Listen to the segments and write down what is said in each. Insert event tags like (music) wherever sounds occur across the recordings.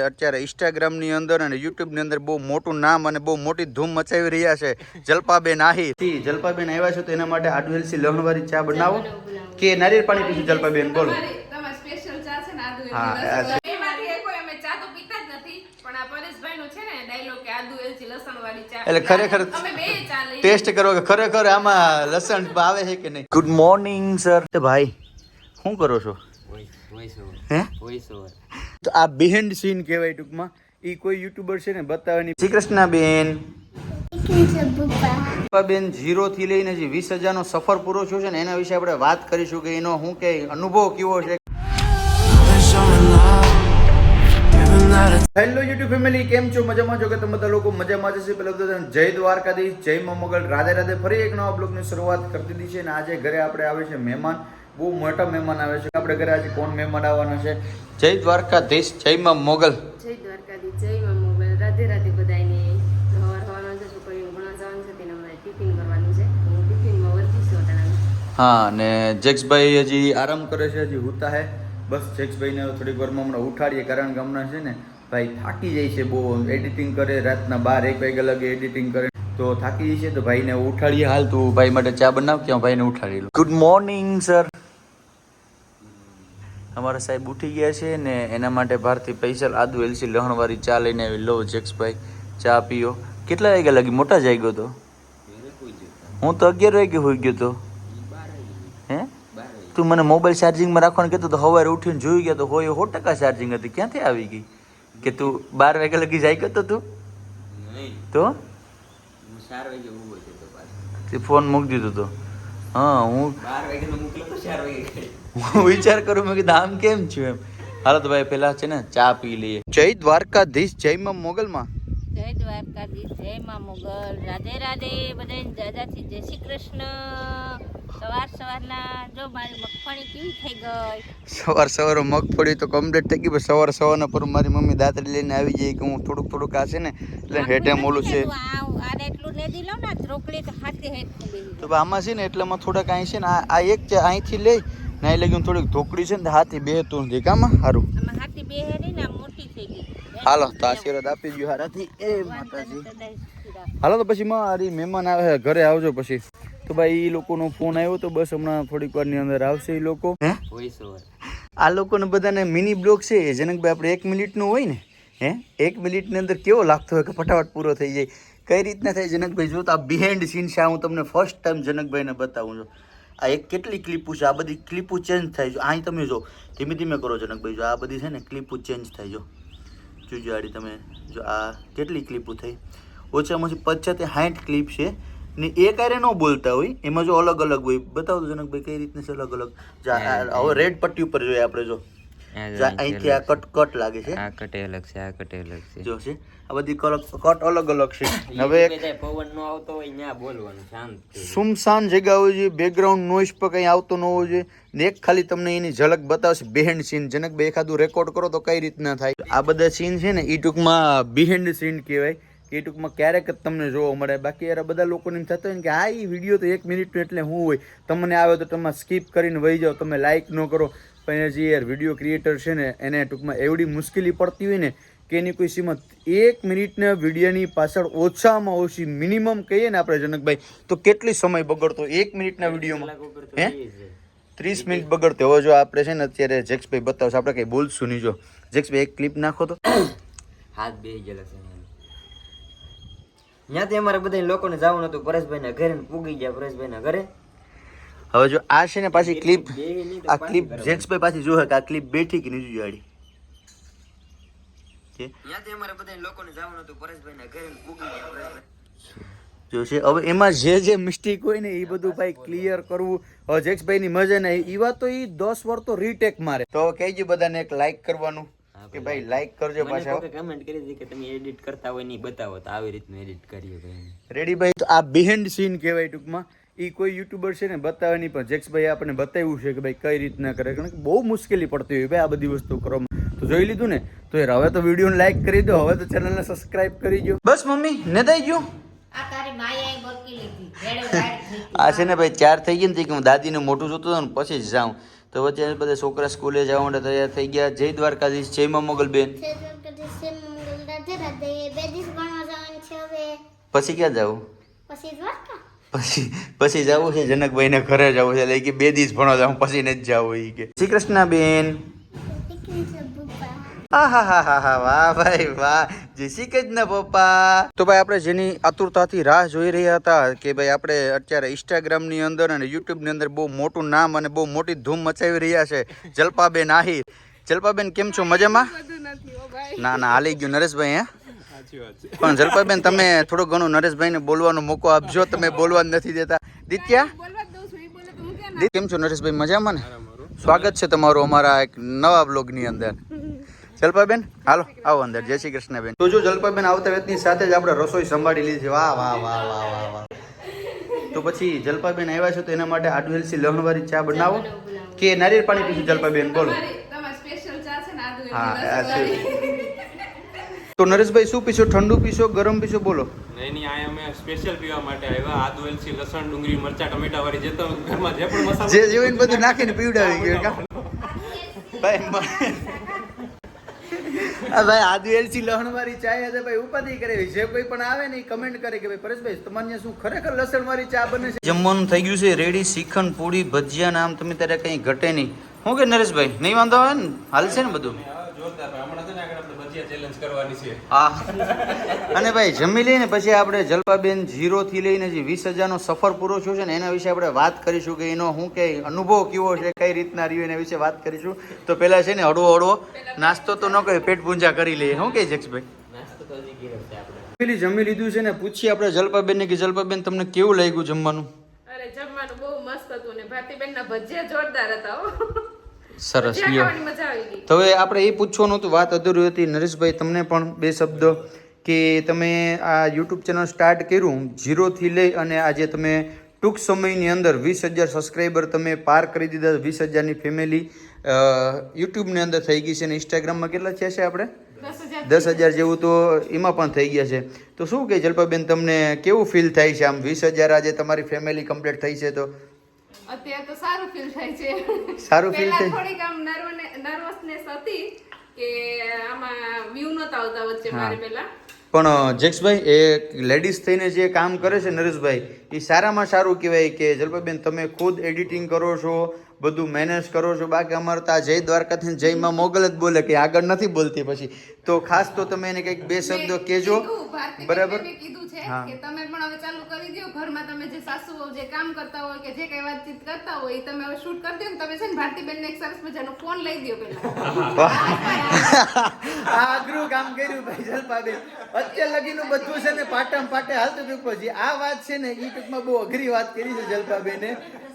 અત્યારે ઇન્સ્ટાગ્રામની અંદર અને યુટ્યુબની અંદર બહુ મોટું નામ અને બહુ મોટી ધૂમ મચાવી રહ્યા છે. જલપાબેન આહી જલપાબેન આવ્યા છો તો એના માટે આડુ હેલસી લહણવાળી ચા બનાવો. કે નારિયેળ પાણી પીશું જલપાબેન બોલો. તમારી- તમારી special ચા છે ને આદુ એલચી હા, લસણ. આ એમાંથી એ કોઈ અમે ચા તો પીતા જ નથી પણ આ પરેશભાઈનો છે ને dialogue કે આદુ એલચી લસણવાળી ચા. એટલે ખરેખર. ટેસ્ટ કરો કે ખરેખર આમાં લસણ આવે છે કે નહીં? ગુડ મોર્નિંગ સર ભાઈ શું કરો છો? હે? તો આ બિહેન્ડ સીન કહેવાય ટૂંકમાં. એ કોઈ યુટ્યુબર છે ને, બતાવવાની. શ્રી કૃષ્ણ બેન બેન ઝીરો થી લઈને જે વીસ હજારનો સફર પૂરો થયો છે ને, એના વિશે આપણે વાત કરીશું કે એનો શું કે, અનુભવ કેવો છે. હેલો યુટ્યુબ ફેમિલી કેમ છો? મજામાં છો? કે તમે બધા લોકો મજામાં જશે પેલા બધા જય દ્વારકાધીશ, જય મા મોગલ. રાધે રાધે ફરી એક નવા બ્લોગની શરૂઆત કરી દીધી છે અને આજે ઘરે આપણે આવે છે મહેમાન. બહુ મોટા મહેમાન આવે છે. આપણે ઘરે આજે કોણ મહેમાન આવવાનો છે? જય દ્વારકાધીશ જય માં મોગલ. જય દ્વારકાધીશ જય માં મોગલ. રાધે રાધે બધાને સવાર સવારમાં જો છોકરીઓ ભણવા જવાનું છે તેને અમારે ટિફિન કરવાનું છે. હું ટિફિનમાં વર્તી છું અટાણામાં. હા અને જેક્સભાઈ હજી આરામ કરે છે હજી હુતા હે. બસ જેક્સભાઈને થોડીક વારમાં હમણાં ઉઠાડીએ કારણ કે હમણાં છે ને ભાઈ થાકી જાય છે બહુ. એડિટિંગ કરે રાતના બાર એક વાગ્યા લગે એડિટિંગ કરે. તો થાકી જાય છે તો ભાઈને ઉઠાડીએ. હાલ તું ભાઈ માટે ચા બનાવ કે હું ભાઈને ઉઠાડી લઉં? ગુડ મોર્નિંગ સર અમારા સાહેબ ઉઠી ગયા છે ને એના માટે બહારથી પૈસા આદુ એલસી લહણવાળી ચા લઈને આવી. લો જેક્સભાઈ ચા પીઓ. કેટલા વાગ્યા લગી? મોટા જાય ગયો તો? હું તો અગિયાર વાગે હોઈ ગયો તો. હે? તું મને મોબાઈલ ચાર્જિંગમાં રાખવાનું કહેતો તો સવારે ઉઠીને જોઈ ગયા તો હોય સો ટકા ચાર્જિંગ હતી. ક્યાંથી આવી ગઈ? કે તું બાર વાગ્યા લગી જાય ગયો તો? તું? તો તે ફોન મૂકી દીધો તો. હા હું હું વિચાર કરું મેં કીધું આમ કેમ છું? એમ. હાલો તો ભાઈ પેલા છે ને ચા પી લઈએ. જય દ્વારકાધીશ જય માં મોગલમાં. જય દ્વારકાધીશ જય માં મોગલ. રાધે રાધે બધાને દાદાથી જય શ્રી કૃષ્ણ. સવાર સવારના જો મારી મગફળી કેવી થઈ ગઈ? સવાર સવારે મગફળી તો કમ્પ્લીટ થઈ ગઈ પણ સવાર સવારના પર મારી મમ્મી દાંતરી લઈને આવી જાય કે હું થોડુંક થોડુંક આ છે ને એટલે હેઠે મોલું છે. આ આને એટલું ને દી ને રોકડી તો હાથે હેઠ તો આમાં છે ને એટલામાં થોડાક અહીં છે ને આ આ એક છે અહીંથી લઈ ને અહીં લગી થોડીક ઢોકળી છે ને હાથી બે તું નથી કામાં સારું હાથી બેહે રહી ને મોટી થઈ ગઈ. હાલો તો આશીર્વાદ આપી ગયો હારાથી. એ માતાજી. હાલો તો પછી મારી મહેમાન આવે છે, ઘરે આવજો પછી. તો ભાઈ એ લોકોનો ફોન આવ્યો તો બસ હમણાં થોડીક વારની અંદર આવશે એ લોકો. આ લોકોને બધાને મિની બ્લોગ છે એ જનકભાઈ આપણે એક મિનિટનું હોય ને હે? એક મિનિટની અંદર કેવો લાગતો હોય કે ફટાફટ પૂરો થઈ જાય. કઈ રીતના થાય જનકભાઈ? જો તો આ બિહેન્ડ સીન છે આ હું તમને ફર્સ્ટ ટાઈમ જનકભાઈને બતાવું છું. આ એક કેટલી ક્લિપો છે? આ બધી ક્લિપો ચેન્જ થાય છે. અહીં તમે જો ધીમે ધીમે કરો જનકભાઈ જો આ બધી છે ને ક્લિપો ચેન્જ થાય જો. જોજો આડી તમે જો આ કેટલી ક્લિપો થઈ? ઓછામાં ઓછી પચાસ સાઠ ક્લિપ છે. ને એ ક્યારે ન બોલતા હોય એમાં જો અલગ અલગ હોય. બતાવો જનકભાઈ કઈ રીતના છે અલગ અલગ હવે રેડ પટ્ટી ઉપર જોઈએ આપણે જો. અહીંથી આ કટ કટ લાગે છે. આ કટે અલગ છે આ કટે અલગ છે. જો છે આ બધી કટ કટ અલગ અલગ છે. હવે પવન નો આવતો હોય ત્યાં બોલવાનું શાંત સુમસાન જગ્યા હોય છે બેકગ્રાઉન્ડ નોઈસ પર કંઈ આવતો ન હોવો જોઈએ ને એક ખાલી તમને એની ઝલક બતાવશે બિહેન્ડ સીન જનકભાઈ એખાદું રેકોર્ડ કરો તો કઈ રીતના થાય? આ બધા સીન છે ને એ ટૂંકમાં બિહેન્ડ સીન કહેવાય. કે એ ટૂંકમાં ક્યારેક જ તમને જોવા મળે. બાકી યાર આ બધા લોકોને એમ થતો હોય ને કે આ એ વીડિયો તો એક મિનિટનો એટલે હું હોય. તમને આવે તો તમે સ્કીપ કરીને વહી જાઓ. તમે લાઇક ન કરો. પણ જે યાર વીડિયો ક્રિએટર છે ને એને ટૂંકમાં એવડી મુશ્કેલી પડતી હોય ને કે એની કોઈ સીમત એક મિનિટના વિડીયોની પાછળ ઓછામાં ઓછી મિનિમમ કહીએ ને આપણે જનકભાઈ તો કેટલી સમય બગડતો એક મિનિટના વિડીયોમાં. હે? ત્રીસ મિનિટ બગડતો હવે જો આપણે છે ને અત્યારે જેક્સભાઈ બતાવશે આપણે કંઈ બોલશું નહીં. જો જેક્સભાઈ એક ક્લિપ નાખો તો. હાથ બે ગયેલા છે ત્યાંથી અમારે બધા લોકોને જવાનું હતું પરેશભાઈ ના ઘરે પૂગી ગયા પરેશભાઈ ના ઘરે. હવે જો આ છે ને પાછી ક્લિપ નહીં આ ક્લિપ જેક્સભાઈ પાછી જોવે કે આ ક્લિપ બેઠી કે નહીં જોઈ હવે એમાં જે જે મિસ્ટેક હોય ને એ બધું ભાઈ ક્લિયર કરવું. હવે જેક્સભાઈ ની મજા ને એ વાત તો એ દસ વાર તો રીટેક મારે. તો કહેજો બધાને એક લાઈક કરવાનું. કે ભાઈ. લાઈક કરજો પાછા. કમેન્ટ કરી દીધી કે તમે એડિટ કરતા હોય નહીં બતાવો તો આવી રીતનું એડિટ કરીએ રેડી ભાઈ? તો આ બિહેન્ડ સીન કહેવાય ટૂંકમાં. એ કોઈ યુટ્યુબર છે ને બતાવે નહીં પણ જેક્સભાઈ આપણને બતાવ્યું છે કે ભાઈ કઈ રીતના કરે કારણ કે બહુ મુશ્કેલી પડતી હોય ભાઈ આ બધી વસ્તુ કરવામાં. તો જોઈ લીધું ને? તો યાર હવે તો વિડીયોને લાઈક કરી દો હવે તો ચેનલને સબસ્ક્રાઇબ કરી દો બસ મમ્મી ને (laughs) થઈ ગયું આ છે ને ભાઈ ચાર થઈ ગઈ ને કે હું દાદીને મોટું જોતો હતો ને પછી જ જાઉં. તો વચ્ચે બધા છોકરા સ્કૂલે જવા માટે તૈયાર થઈ ગયા. જય દ્વારકાધીશ જય માં મોગલબેન. પછી ક્યાં જાવ? પછી દ્વારકા? પછી પછી જવું છે જનકભાઈ ને ઘરે જવું છે એટલે કે બે દિવસ ભણો જાઉં પછી નથી જવું એ કે. શ્રી કૃષ્ણ બેન વાહ ભાઈ વાહ. જય શ્રી કૃષ્ણ પપ્પા. તો ભાઈ આપણે જેની આતુરતાથી રાહ જોઈ રહ્યા હતા કે ભાઈ આપણે અત્યારે ઇન્સ્ટાગ્રામની અંદર અને યુટ્યુબની અંદર બહુ મોટું નામ અને બહુ મોટી ધૂમ મચાવી રહ્યા છે. જલપાબેન આહિર. જલપાબેન કેમ છો? મજામાં? ના ના હાલી ગયું નરેશભાઈ હે? પણ જલપાબેન તમે થોડું ઘણું નરેશભાઈને બોલવાનો મોકો આપજો. તમે બોલવા નથી દેતા. દિત્યા? દિત કેમ છો નરેશભાઈ? મજામાં ને? સ્વાગત છે તમારું અમારા એક નવા બ્લોગની અંદર. જલપાબેન હાલો આવો અંદર. જય શ્રી કૃષ્ણ બેન તો જો જલપાબેન આવતા વ્યક્તિ સાથે જ આપણે રસોઈ સંભાળી લીધી છે. વાહ વાહ વાહ વાહ વાહ વાહ. તો પછી જલપાબેન આવ્યા છો તો એના માટે આડુ હેલસી લહણવાળી ચા બનાવો. કે નારિયેળ પાણી પીશું જલપાબેન? બોલો. તમારે સ્પેશિયલ ચા છે ને આદુ હા. તો નરેશભાઈ શું પીશો? ઠંડુ પીશો ગરમ પીશો? બોલો. નહીં નહીં આ અમે સ્પેશિયલ પીવા માટે આવ્યા. આદુ એલચી લસણ ડુંગળી મરચા ટમેટા વાળી જે તો ઘરમાં જે પણ મસાલો જે જોઈને બધું નાખીને પીવડાવી ગયો. કા ભાઈ આ ભાઈ આદુ એલચી લહણ વાળી ચાય હશે ભાઈ ઉપાધિ કરે જે કોઈ પણ આવે ને કમેન્ટ કરે કે ભાઈ પરેશભાઈ તમારે શું ખરેખર લસણ વાળી ચા બને છે? જમવાનું થઈ ગયું છે રેડી શ્રીખંડ પૂરી ભજીયા નામ તમે ત્યારે કઈ ઘટે નહીં. હું કે નરેશભાઈ નહીં વાંધો આવે ને? હાલ છે ને બધું? જોરદાર હમણાં ચેલેન્જ કરવાની છે. હા. અને ભાઈ જમી લઈને પછી આપણે જલપાબેન ઝીરો થી લઈને જે વીસ હજારનો સફર પૂરો થયો છે ને એના વિશે આપણે વાત કરીશું કે એનો શું કે અનુભવ કેવો છે કઈ રીતના રહ્યો એના વિશે વાત કરીશું. તો પેલા છે ને હળવો હળવો નાસ્તો તો ન કહે પેટ પૂંજા કરી લઈએ શું કે જક્ષભાઈ પેલી જમી લીધું છે ને પૂછીએ આપણે જલપાબેન ને કે જલપાબેન તમને કેવું લાગ્યું જમવાનું? અરે જમવાનું બહુ મસ્ત હતું ને ભારતીબેન ના ભજીયા જોરદાર હતા હો. સરસ લ્યો. તો હવે આપણે એ પૂછવાનું હતું વાત અધૂરી હતી. નરેશભાઈ તમને પણ બે શબ્દો કે તમે આ યુટ્યુબ ચેનલ સ્ટાર્ટ કર્યું ઝીરોથી લઈ અને આજે તમે ટૂંક સમયની અંદર વીસ હજાર સબસ્ક્રાઈબર તમે પાર કરી દીધા વીસ હજારની ફેમિલી યુટ્યુબની અંદર થઈ ગઈ છે અને ઇન્સ્ટાગ્રામમાં કેટલા થયા છે આપણે? દસ હજાર જેવું તો એમાં પણ થઈ ગયા છે. તો શું કે જલ્પાબેન તમને કેવું ફીલ થાય છે? આમ વીસ હજાર આજે તમારી ફેમિલી કમ્પ્લીટ થઈ છે તો અત્યારે તો સારું ફીલ થાય છે. સારું ફીલ થાય. થોડીક આમ નર્વસનેસ હતી કે આમાં વ્યૂ નતા આવતા વચ્ચે મારે પહેલા. પણ જેક્સભાઈ એ લેડીઝ થઈને જે કામ કરે છે નરેશભાઈ એ સારામાં સારું કહેવાય કે જલપાબેન તમે ખુદ એડિટિંગ કરો છો બધું મેનેજ કરો છો. બાકી અમારે તો આ જય દ્વારકાથી જયમાં મોગલ જ બોલે કે આગળ નથી બોલતી પછી. તો ખાસ તો તમે એને કંઈક બે શબ્દો કહેજો. બરાબર? કીધું છે કે તમે પણ હવે ચાલુ કરી દો ઘરમાં તમે જે સાસુઓ જે કામ કરતા હોય કે જે કઈ વાતચીત કરતા હોય એ તમે હવે શૂટ કરી દો ને તમે છે ને ભારતીબેનને એક સરસ મજાનો ફોન લઈ દો આ કામ કર્યું ભાઈ જલપાબેન. અત્યાર લગીનું બધું છે ને પાટમ પાટે હાલતું હતું પછી આ વાત છે ને એ ટૂંકમાં બહુ અઘરી વાત કરી છે જલપાબેને.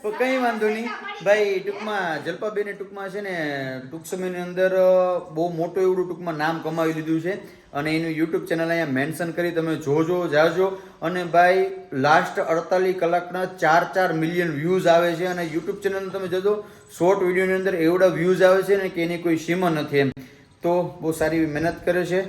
તો કંઈ વાંધો નહીં. ભાઈ, ટૂંકમાં જલપાબેને ટૂંકમાં છે ને, ટૂંક સમયની અંદર બહુ મોટું એવડું ટૂંકમાં નામ કમાવી લીધું છે. અને એનું યુટ્યુબ ચેનલ અહીંયા મેન્શન કરી તમે જોજો, જાજો. અને ભાઈ લાસ્ટ અડતાલીસ કલાકના ચાર ચાર મિલિયન વ્યૂઝ આવે છે. અને યુટ્યુબ ચેનલ તમે જજો શોર્ટ વિડીયોની અંદર એવડા વ્યૂઝ આવે છે ને કે એની કોઈ સીમા નથી એમ. તો બહુ સારી મહેનત કરે છે.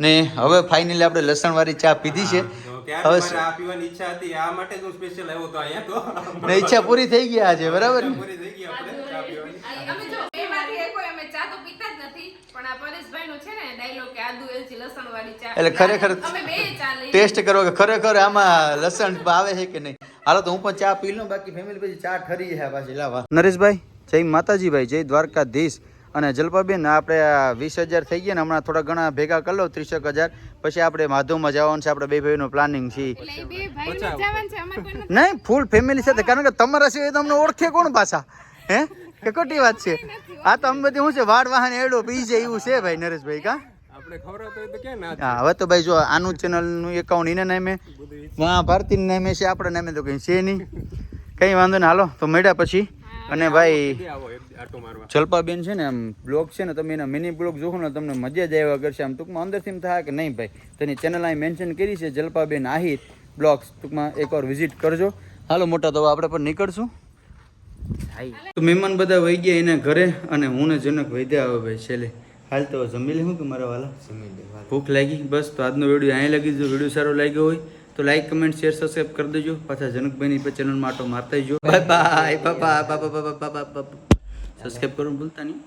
ને હવે ફાઇનલી આપણે લસણવાળી ચા પીધી છે. ઈચ્છા હતી. આ માટે તો સ્પેશિયલ આવ્યો તો અહીંયા તો. ને ઈચ્છા પૂરી થઈ ગયા છે બરાબર ને? પૂરી થઈ ગઈ આપણે ચા પીવાની. અમે જો બે માંથી એક હોય અમે ચા તો પીતા જ નથી પણ આ પરેશભાઈનો છે ને ડાયલોગ કે આદુ એલચી લસણ વાળી ચા. એટલે ખરેખર અમે બે ચા લઈ ટેસ્ટ કરો કે ખરેખર આમાં લસણ આવે છે કે નહીં? હાલો તો હું પણ ચા પી લઉં બાકી ફેમિલી પછી ચા ઠરી છે પાછી લાવા નરેશભાઈ જય માતાજી ભાઈ જય દ્વારકાધીશ. અને જલપાબેન આપણે વીસ હજાર થઈ ગયા ને હમણાં થોડા ઘણા ભેગા કરી લો ત્રીસેક હજાર. પછી આપણે માધવમાં જવાનું છે આપણે બે ભાઈનું પ્લાનિંગ છે. એટલે એ બે ભાઈ જવાનું છે અમારે કોઈ નથી નહીં ફૂલ ફેમિલી સાથે કારણ કે તમારા સિવાય તમને ઓળખે કોણ પાછા? હે? કે ખોટી વાત છે? આ તો અમે બધી શું છે વાડ વાહન એડો પી છે એવું છે ભાઈ નરેશભાઈ કા? હા હવે તો ભાઈ જો આનું ચેનલનું એકાઉન્ટ એને નામે. ભારતીના નામે છે આપણે નામે તો કંઈ છે નહીં. કંઈ વાંધો નહીં હાલો તો મળ્યા પછી. અને ભાઈ જલપાબેન છે ને આમ બ્લોગ છે ને તમે એના મિની બ્લોગ જોખો ને તમને મજા જ આવ્યા કરશે. આમ ટૂંકમાં અંદરથી થાય કે નહીં ભાઈ? તેની ચેનલ અહીં મેન્શન કરી છે જલપાબેન આહિર બ્લોગ્સ ટૂંકમાં એકવાર વિઝિટ કરજો. હાલો મોટા તો આપણે પણ નીકળશું. તો મહેમાન બધા વહી ગયા એના ઘરે અને હું ને જનક વૈદ્યા આવે ભાઈ છેલ્લે. હાલ તો જમી લે શું કે મારા વાલા? ભૂખ લાગી. બસ તો આજનો વીડિયો અહીં લાગી જો વીડિયો સારો લાગ્યો હોય તો લાઈક કમેન્ટ શેર સબસ્ક્રાઈબ કરી દેજો. પાછા જનકભાઈની ચેનલ માટો મારતા જો bye bye bye bye bye bye subscribe કરવાનું ભૂલતા નહીં.